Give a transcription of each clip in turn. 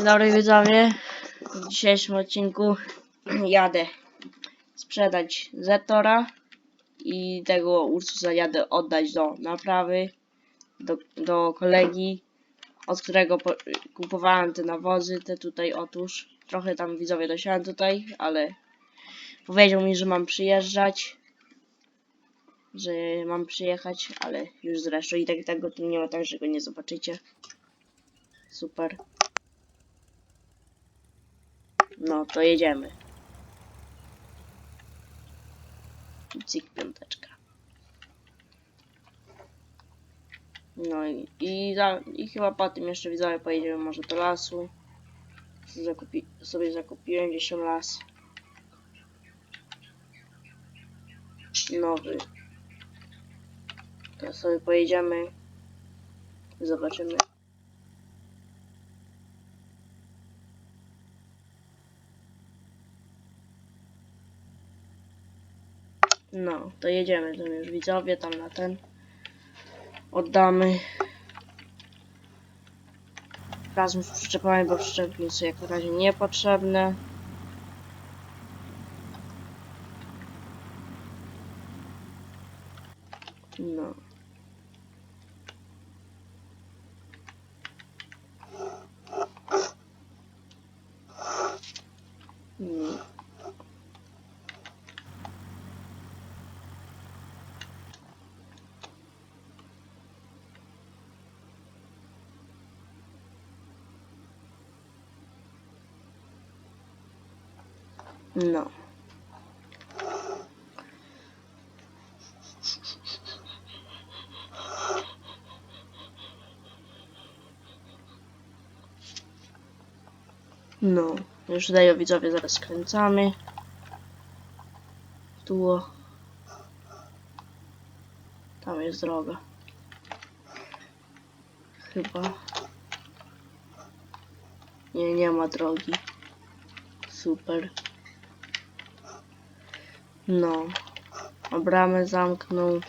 Dzień dobry widzowie. W dzisiejszym odcinku jadę sprzedać Zetora i tego Ursusa jadę oddać do naprawy do, do kolegi, od którego po, kupowałem te nawozy, te tutaj otóż. Trochę tam widzowie dosiałem tutaj, ale powiedział mi, że mam przyjeżdżać, że mam przyjechać, ale już zresztą i tak tego tu nie ma tak, że go nie zobaczycie. Super. No, to jedziemy. Cyk piąteczka. No i, i, za, i chyba po tym jeszcze widzowie pojedziemy może do lasu. Zakupi, sobie zakupiłem gdzieś tam las. Nowy. Teraz sobie pojedziemy. Zobaczymy. No, to jedziemy tam już widzowie, tam na ten. Oddamy. Razem z przyczepami, bo przyczepki są jak na razie niepotrzebne. No. No. No, już tutaj widzowie zaraz skręcamy. Tu. Tam jest droga. Chyba. Nie, nie ma drogi. Super. No. A bramę zamknął.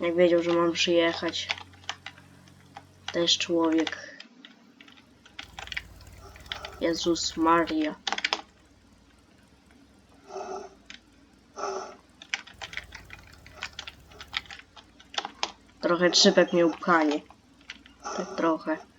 Jak wiedział, że mam przyjechać. Też człowiek. Jezus Maria. Trochę trzypek mnie upchanie. Tak trochę.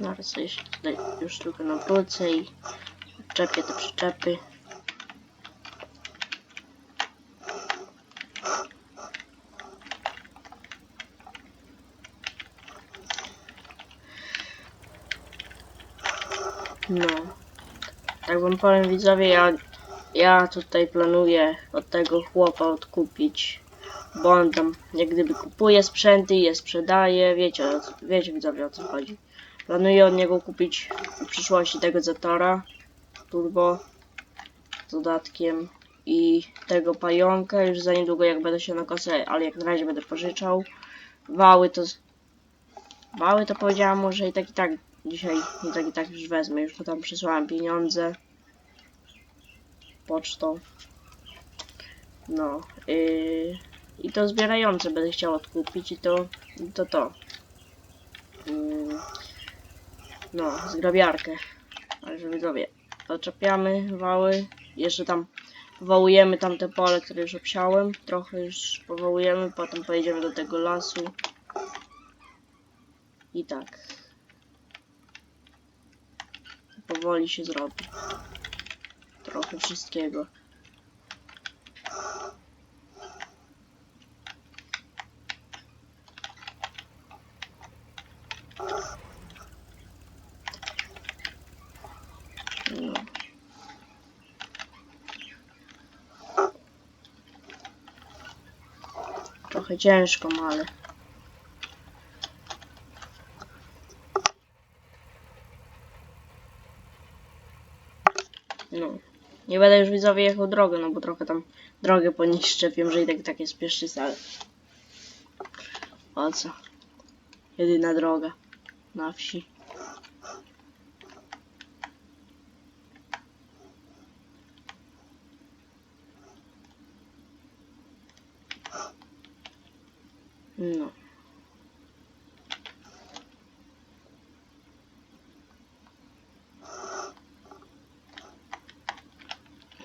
Zaraz sobie się tutaj już tylko nawrócę i czepię te przyczepy. No. Tak wam powiem widzowie, ja, ja tutaj planuję od tego chłopa odkupić. Bo on tam jak gdyby kupuje sprzęty je sprzedaje. Wiecie, wiecie widzowie o co chodzi. Planuję od niego kupić w przyszłości tego Zetora Turbo z dodatkiem i tego pająka już za niedługo jak będę się na kosę, ale jak na razie będę pożyczał. Wały to... Wały to powiedziałam może i tak i tak dzisiaj i tak i tak już wezmę, już mu tam przysłałem pieniądze pocztą. No. Yy, I to zbierające będę chciał odkupić i to to to. Yy, no, zgrabiarkę. Także widzowie, doczepiamy wały. Jeszcze tam powołujemy tamte pole, które już obsiałem. Trochę już powołujemy, potem pojedziemy do tego lasu. I tak. Powoli się zrobi. Trochę wszystkiego. No. Trochę ciężko, no ale. No. Nie będę już widzowie jechał drogę, no bo trochę tam drogę poniszczę. Wiem, że i tak, tak jest pieszczyca, ale... O co? Jedyna droga na wsi. No.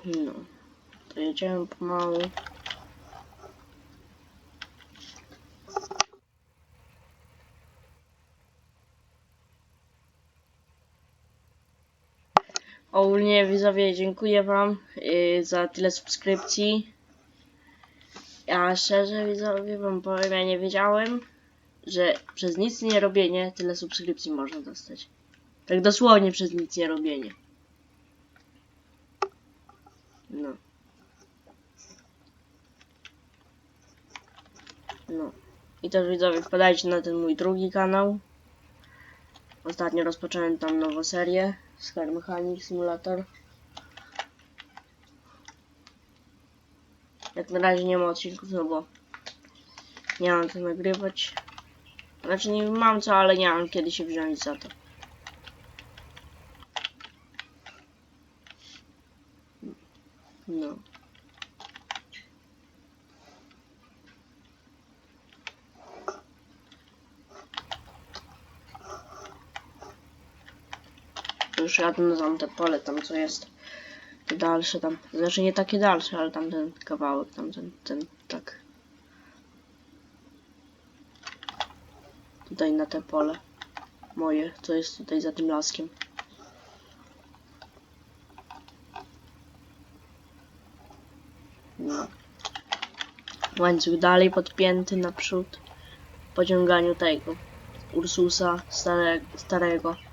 No. To jedziemy pomału. Ogólnie widzowie, dziękuję wam yy, za tyle subskrypcji. Ja szczerze widzowie wam powiem, ja nie wiedziałem, że przez nic nie robienie tyle subskrypcji można dostać. Tak dosłownie przez nic nie robienie. No. No. I też widzowie wpadajcie na ten mój drugi kanał. Ostatnio rozpocząłem tam nową serię. Scar Mechanic Simulator. Jak na razie nie ma odcinków, no bo nie mam co nagrywać. Znaczy nie mam co, ale nie mam kiedy się wziąć za to. No. Już jadę na tamte pole, tam co jest. Te dalsze tam. Znaczy nie takie dalsze, ale tamten kawałek, tamten, ten, tak. Tutaj na te pole. Moje, co jest tutaj za tym laskiem. No. Łańcuch dalej podpięty naprzód. Pociąganiu tego. Ursusa stare, starego.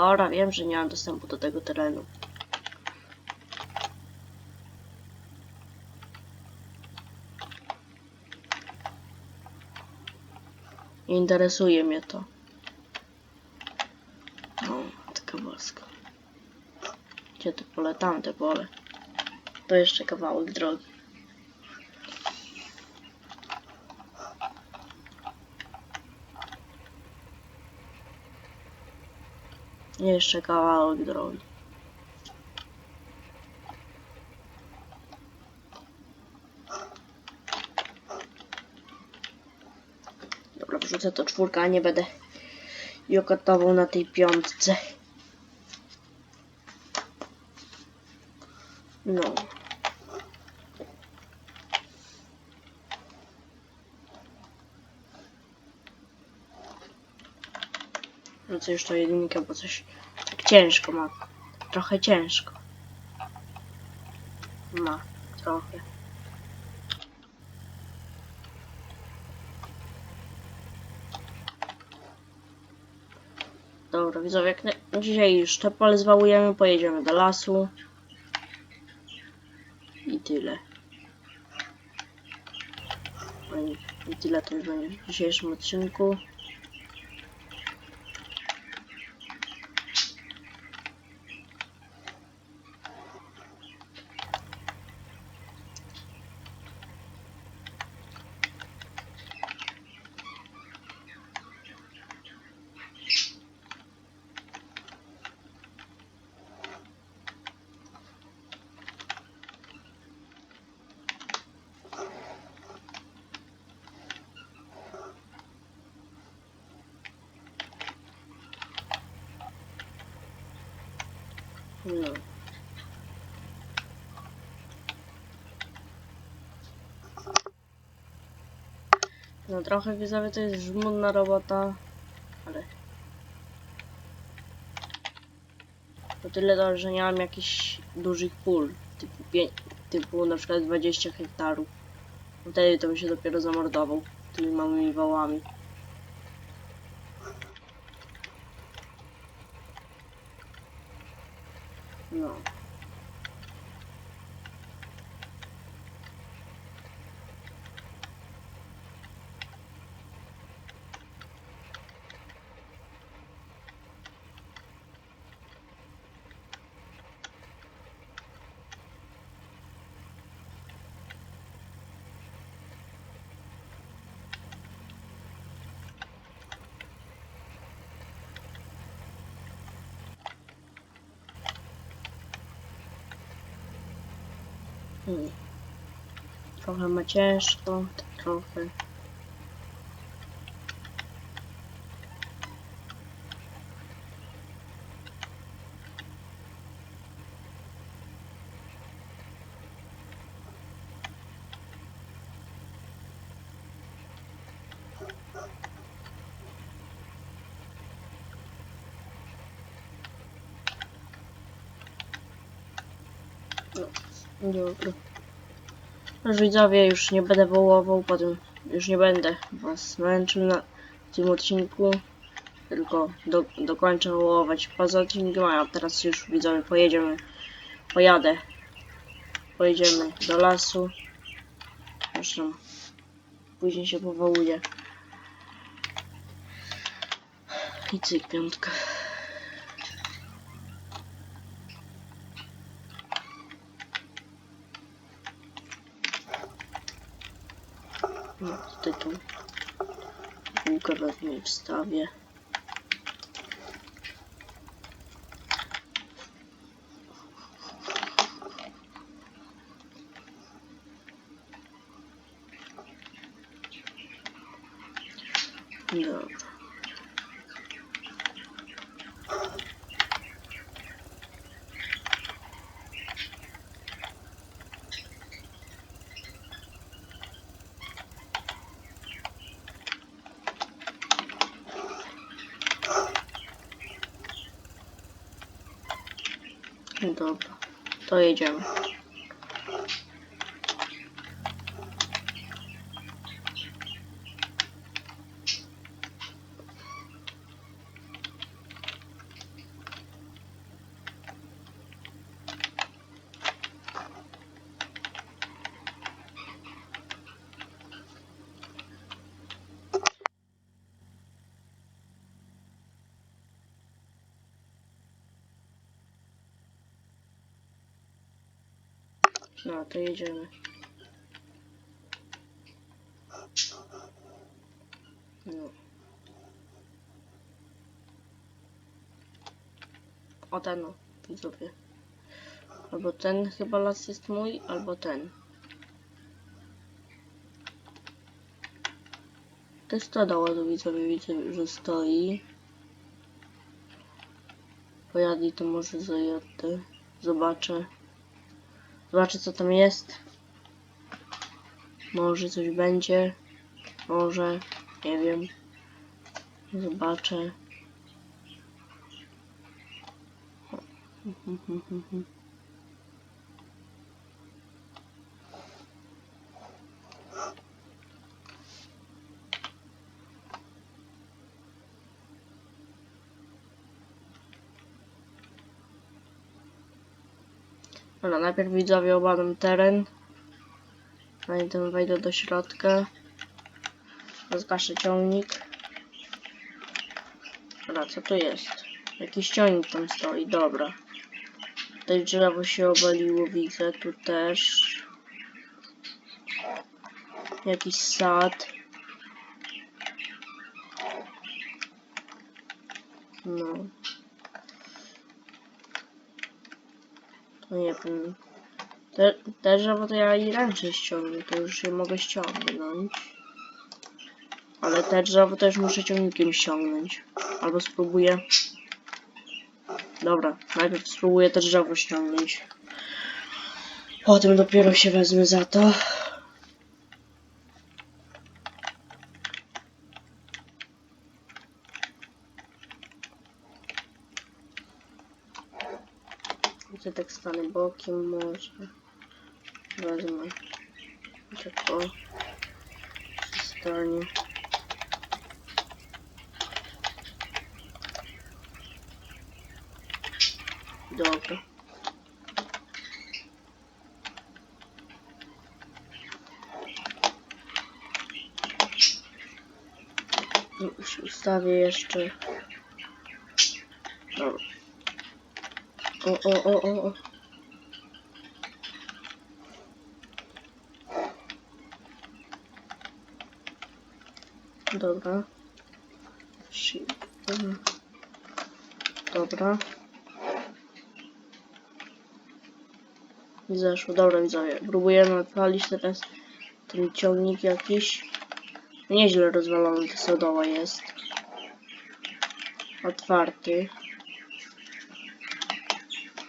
Dobra, wiem, że nie mam dostępu do tego terenu. Interesuje mnie to. O, taka boska. Gdzie to pole? Tamte pole. To jeszcze kawałek drogi. Jeszcze kawałek drogi. Dobra, wrzucę to czwórka, nie będę jokotował na tej piątce. No. Wrzucę już to jedynkę, bo coś tak ciężko ma. Trochę ciężko. Ma, trochę. Dobra, widzowie, jak dzisiaj już te pole zwałujemy, pojedziemy do lasu. I tyle. I tyle to już będzie w dzisiejszym odcinku. No. No trochę widzowie to jest żmudna robota, ale... To tyle to, że nie mam jakichś dużych pól, typu, typu na przykład 20 hektarów. Wtedy to bym się dopiero zamordował tymi małymi wałami. No. Trochę ma ciężko, trochę. Dobra. Widzowie, już nie będę wołował, potem już nie będę was męczył na tym odcinku, tylko do, dokończę wołować poza odcinkiem, a teraz już widzowie pojedziemy, pojadę, pojedziemy do lasu, zresztą później się powołuję i cyk piątka. No, tutaj tą wstawię. Dobra, to jedziemy. No, to jedziemy. No. O ten, no, widzowie. Albo ten chyba las jest mój, albo ten. To jest to doła do widzowie, widzę, że stoi. Pojadę to może zajadę. Zobaczę. Zobaczę co tam jest. Może coś będzie. Może. Nie wiem. Zobaczę. Dobra, najpierw widzowie obadam teren. Zanim wejdę do środka. Zgaszę ciągnik. Dobra, co tu jest? Jakiś ciągnik tam stoi, dobra. Tutaj drzewo się obaliło, widzę, tu też. Jakiś sad. No. To nie wiem. Te, te to ja i ręcznie ściągnę, to już je mogę ściągnąć. Ale te drzewo też muszę ciągnikiem ściągnąć. Albo spróbuję. Dobra, najpierw spróbuję te drzewo ściągnąć. Potem dopiero się wezmę za to. Gdzie tak stanę bokiem może. Wezmę. Tak o. Stanie. Dobra. Ustawię jeszcze. Dobra. O, o, o, o, o. Dobra. Dobra. Zeszło. Dobra widzowie, próbujemy odpalić teraz ten ciągnik jakiś. Nieźle rozwalony ta sodoła jest. Otwarty.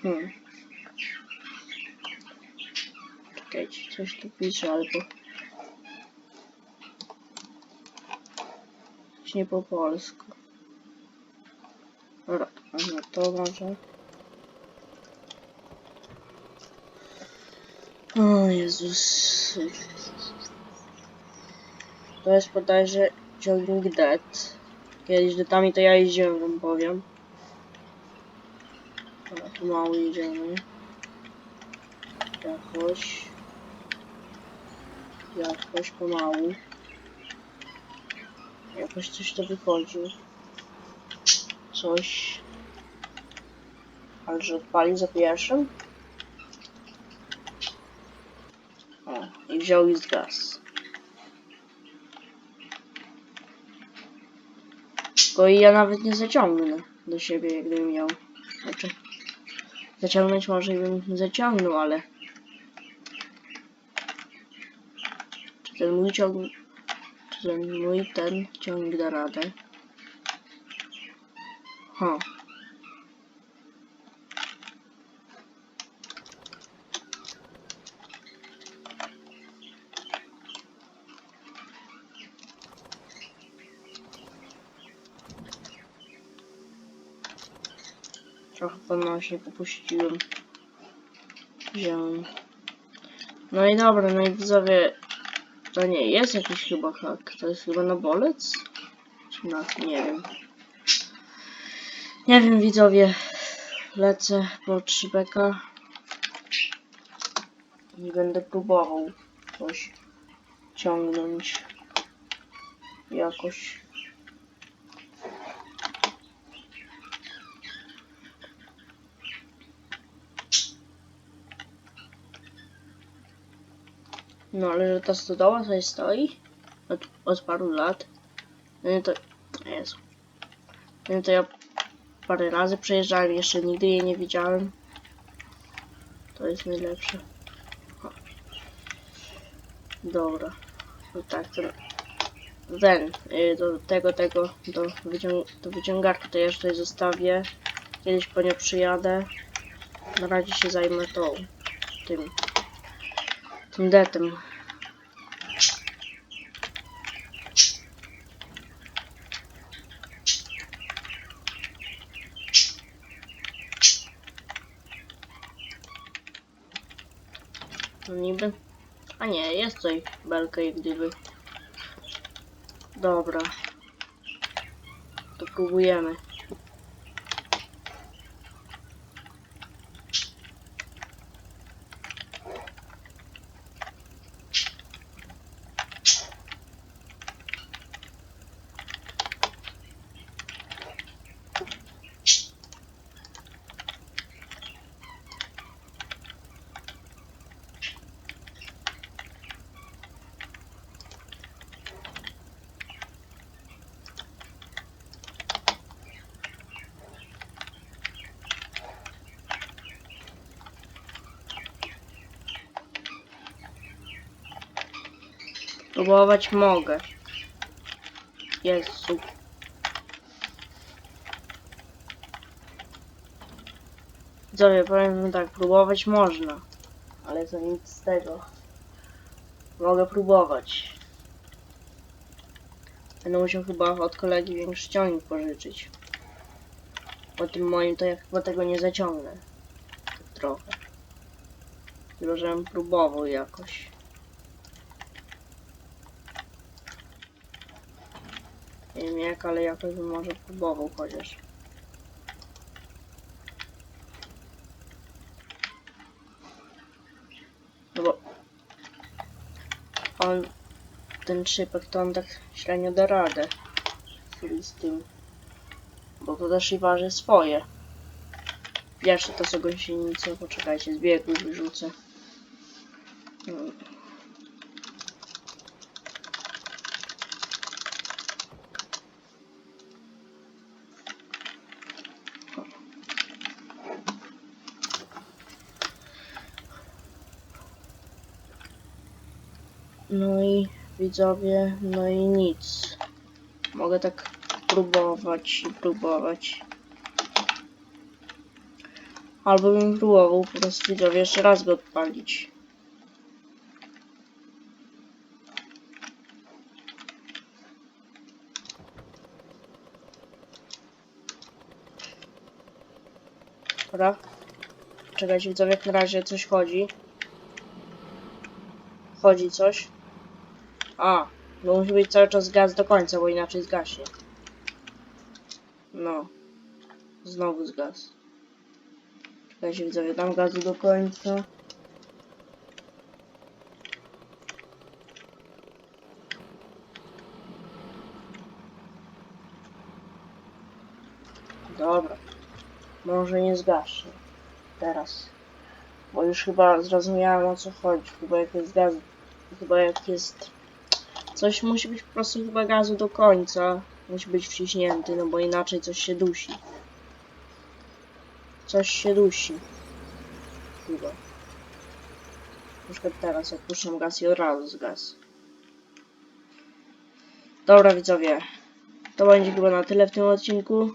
Hmm. Czekajcie, coś tu pisze albo... Coś nie po polsku. Dobra, no to może... O Jezus. To jest bodajże ciągnik Dead. Kiedyś detami to ja jeździłem, wam powiem. Mało jedziemy. Jakoś. Jakoś pomału. Jakoś coś to wychodzi. Coś. Ale że odpali za pierwszym? O, i wziął i zgasł. Go i ja nawet nie zaciągnę do siebie, gdybym miał. Znaczy, zaciągnąć może i bym zaciągnął, ale... Czy ten mój ciągnik... Czy ten mój ten ciągnik da radę? Ha. Trochę podnośnie popuściłem. Wziąłem. No i dobra, no i widzowie. To nie jest jakiś chyba hak. To jest chyba na bolec? Czy na... nie wiem. Nie wiem widzowie. Lecę po 3beka. I będę próbował coś ciągnąć. Jakoś. No ale że ta stodoła tutaj stoi od, od paru lat. No nie to. Jezu. No nie to ja parę razy przejeżdżałem, jeszcze nigdy jej nie widziałem. To jest najlepsze. Dobra. No tak, ten. Ten, y, do tego, tego, do, do wyciągarki to ja już tutaj zostawię. Kiedyś po nią przyjadę. Na razie się zajmę tą, tym, tym detem. No niby. A nie, jest tutaj belka jak gdyby. Dobra. To próbujemy. Próbować mogę. Jezu. Widzowie, powiem tak, próbować można. Ale to nic z tego. Mogę próbować. Będę musiał chyba od kolegi większy ciągnik pożyczyć. Po tym moim to ja chyba tego nie zaciągnę. Trochę. Tylko żebym próbował jakoś. Nie wiem jak, ale jakoś bym może próbował chociaż. No bo on, ten szypek to on tak średnio da radę z tym. Bo to też i waży swoje. Jeszcze to są gąsienice, poczekajcie, z biegu wyrzucę. No i widzowie, no i nic. Mogę tak próbować i próbować. Albo bym próbował po prostu widzowie jeszcze raz go odpalić. Dobra. Czekajcie widzowie, jak na razie coś chodzi. Chodzi coś. A, no musi być cały czas gaz do końca, bo inaczej zgaśnie. No. Znowu zgasł. Czekajcie widzowie, dam gazu do końca. Dobra. Może nie zgaśnie. Teraz. Bo już chyba zrozumiałem o co chodzi. Chyba jak jest gaz. Chyba jak jest. Coś musi być po prostu chyba gazu do końca. Musi być wciśnięty, no bo inaczej coś się dusi. Coś się dusi. Chyba. Na przykład teraz, jak puszczam gaz i od razu zgas. Dobra widzowie. To będzie chyba na tyle w tym odcinku.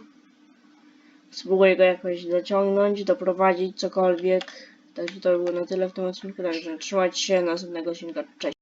Spróbuję go jakoś dociągnąć, doprowadzić cokolwiek. Także to by było na tyle w tym odcinku. Także trzymajcie się następnego odcinka. Cześć.